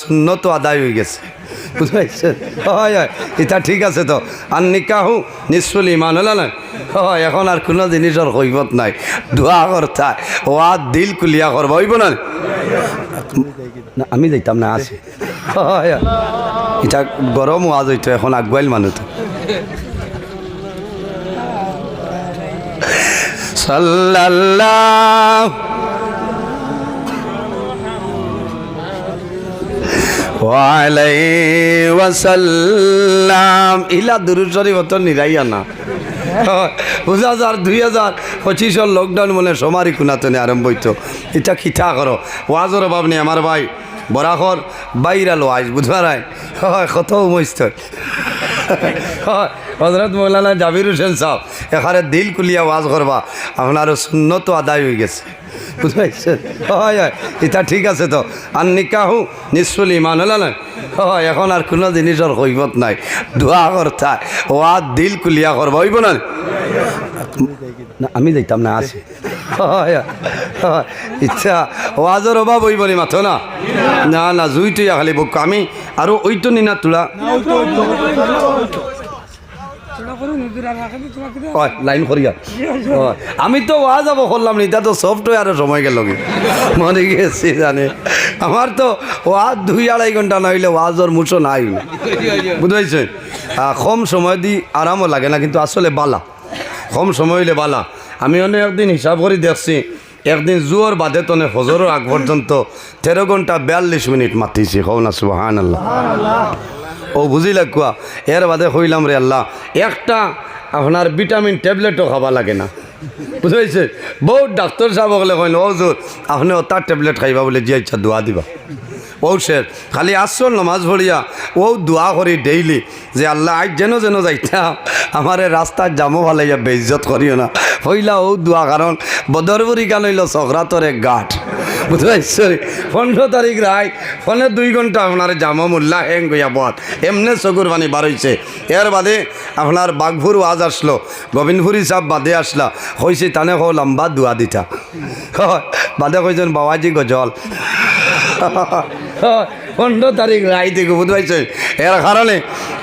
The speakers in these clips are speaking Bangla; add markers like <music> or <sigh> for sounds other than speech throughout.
শূন্য তো আদায় হয়ে গেছে। বুঝতে পারছেন হয় হয়। এটা ঠিক আছে তো। আর নিকাহু নিশ্চল ইমান হল না? হয়, এখন আর কোনো জিনিসের কৈবত নাই। দোয়া করতা আর দিল কুলিয়া করব হইব না? আমি যাইতাম না, আছি। হয়। এটা গরম ওয়াজ হইতো, এখন আগুয়াইল মানুষ তো সাল্লাল্লাহ ওয়াসাল্লাম ইলা দুরুশরী মতো নিরাইয়া না। দুই হাজার পঁচিশর লকডাউন মনে সমারি কুনাতনে আরম্ভ হইতো। এটা খিঠা করো। ওয়াজর অভাব নেই আমার ভাই। বরাখর বাইরাল ওয়াজ বুঝবার হয়, কত উমস্ত হয় হজরত মৌলানা জাবির হোসেন সাহ এখানে দিল কুলিয়া ওয়াজ করবা। আপনার শূন্য তো আদায় হয়ে গেছে। <laughs> বুঝতে হয় হয়। এটা ঠিক আছে তো। আর নিকাহু নিশ্চল ইমান, হল না? হয়, এখন আর কোনো জিনিসের কৈবত নাই। দোয়া করতা ও আর দিল কুলিয়া করবা হইব না? আমি যাইতাম না, আছি। ইচ্ছা ওয়াজর অভাব হইব নি মাথো না? না না জুই খালি বুক। আমি আৰু ওইটো নিনা তোলা। লাইন করিয়া। আমি তো ওয়া যাব করলাম নি তা তো সফটওয়্যারে সময় গেল মনে গেছি জানে। আমার তো ওয়াজ দুই আড়াই ঘণ্টা না হইলে ওয়াজর মুছো নাই। বুঝতে কম সময় দি আরামও লাগে না কিন্তু আসলে বালা। কম সময় হইলে বালা। আমি অনেক একদিন হিসাব করে দেখছি একদিন জুয়োর বাদে তনে ফজরের আগ পর্যন্ত তেরো ঘণ্টা বিয়াল্লিশ মিনিট মাতিছি হও না সুবাহান আল্লাহ ও বুঝিলা কুয়া, এর বাদে হইলাম রে আল্লাহ। একটা আপনার ভিটামিন ট্যাবলেটও খাবা লাগে না। বুঝাইছে? বহুত ডাক্তার সাহেব বলে কইন, ও জোর আপনি ওটার ট্যাবলেট খাইবা বলে যে ইচ্ছা দোয়া দিবা। ও শের, খালি আসল নমাজ ভরিয়া ও দোয়া করি ডেইলি যে আল্লাহ, আজ যেন যেন যাইতা, আমার রাস্তার জামো ভালাইয়া বেইজত করিও না। হইলা ও দোয়া কারণ, বদরবুরি গান হইল সগরাতর গাঠ। বুঝতে পনেরো তারিখ রায় ফোনে দুই ঘণ্টা আপনার জামা মোল্লা হেং গইয়া বত এমনে চকুর পানি বার এর বাদে আপনার বাঘপুর ওয়াজ আসলো গোবিন্দপুরি সাহ বাদে আসলা হয়েছে তানে হো লম্বা দোয়া হয়, বাদে কইছেন বাবাজি গজল পনেরো তারিখ থেকে বুঝতে পারছে এর কারণে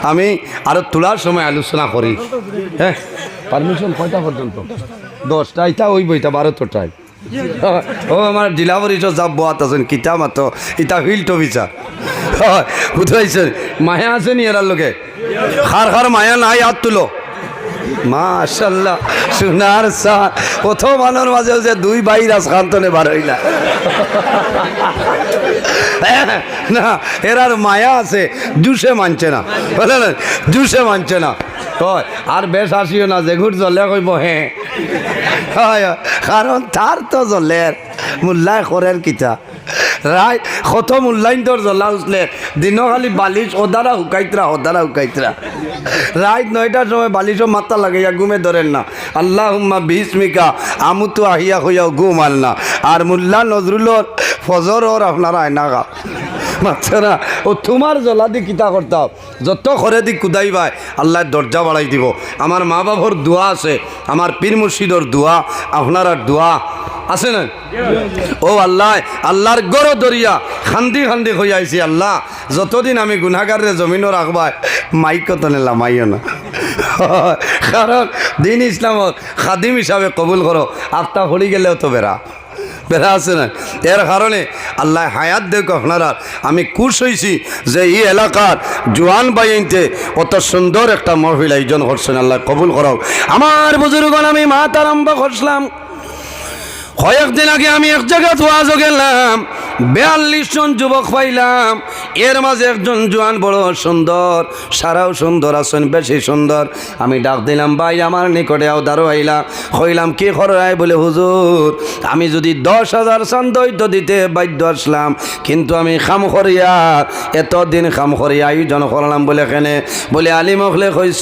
আমি আরও তোলার সময় আলোচনা করি হ্যাঁ পারমিশন কয়টা পর্যন্ত দশটা ইটা ওই বইটা বারোটায় আমার জেলা পরিষদ যাব আছে আছেন কিতা মাতো ইটা ফিল্ড অফিসার হয় পারছেন মায়া আছে নি এরার লোকে? খার খার মায়া নাই হাত তুলো। মাশাল্লাহ সোনার সার প্রথম আলোর মাঝে যে দুই ভাই রাজকান্তনে বার হইলা। না এরার মায়া আছে জুসে মানছে না। বুঝলেন জুসে মানছে না। কয় আর বেশ আসিও না যে ঘুর জলে কইব হ্যাঁ। হয়, কারণ তার তো জলের মূল্যায় করের কিতা। রায় কত মূল্যায়ন তোর জ্বলা উঠলে। দিনও খালি বালিশ ওদারা হুকাইতরা ওদারা হুকাইতরা রাত নয়টার সময় বালিশও মাথা লাগাইয়া ঘুমে ধরেন না। আল্লাহ হুম্মা বিস্মিকা আমুতু আহিয়া হইয়াও ঘুম আল না। আর মুল্লা নজরুলর ফজর ওর আপনারা আয়না গা বাচ্চারা ও তোমার জ্বলা দি কিতা করতাম যত করে দি কুদাই ভাই আল্লাহ দরজা বাড়াই দিব। আমার মা বাবার দোয়া আছে আমার পীর মুর্শিদর দোয়া আপনার দোয়া আছে না? ও আল্লাহ আল্লাহর গড় দরিয়া খান্দি খান্দি হয়ে আইছি আল্লাহ। যতদিন আমি গুনাগারে জমিনও রাখবাই মাইক তনে লামাইও না। <laughs> কারণ দিন ইসলামত খাদিম হিসাবে কবুল করো আফতা হলি গেলেও তো বেড়া। বেড়া আছে না? এর কারণে আল্লাহ হায়াত দেখ আপনারা। আমি খুশ হয়েছি যে এই এলাকার জোয়ান বাইনতে অত সুন্দর একটা মহফিল আয়োজন করছেন আল্লাহ কবুল করাও। আমার বুজুর্গন আমি মাত আরম্ভ করছিলাম। কয়েকদিন আগে আমি এক জায়গায় দোয়া গেলাম। বিয়াল্লিশ জন যুবক পাইলাম। এর মাঝে একজন জোয়ান বড় সুন্দর, সারাও সুন্দর আছেন বেশি সুন্দর। আমি ডাক দিলাম, ভাই, আমার নিকটে আও দাঁড়ো আইলাম কইলাম, কি খরাই বলে, হুজুর, আমি যদি দশ হাজার চান দৈত বাধ্য আসলাম, কিন্তু আমি খাম করিয়া, এতদিন খাম করিয়া আয়োজন করলাম বলে কেনে? বলে, আলী মখলে কইস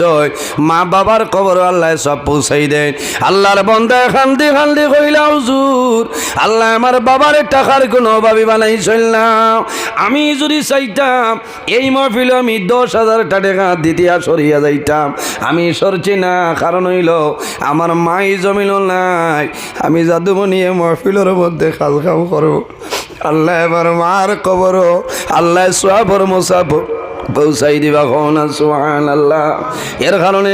মা বাবার খবর আল্লাহ সব পৌঁছাই দেন আল্লাহর বন্ধা খান্দি খান্দি কইলা, হুজুর, আল্লাহ আমার বাবার টাকার কোনো ভাবি বানাই চললাম আমি যদি চাইতাম, এই মহফিলে আমি দশ হাজার টাকা দিতিয়া সরিয়া যাইতাম। আমি সরছি না, কারণ হইল আমার মাই জমিল নাই। আমি এ মহফিলের মধ্যে খাল খাম করব। আল্লাহ এবার মার কবর আল্লাহ সোয়াবর মোসাফর পৌঁছাই দিবা কোন সোহান আল্লাহ এর কারণে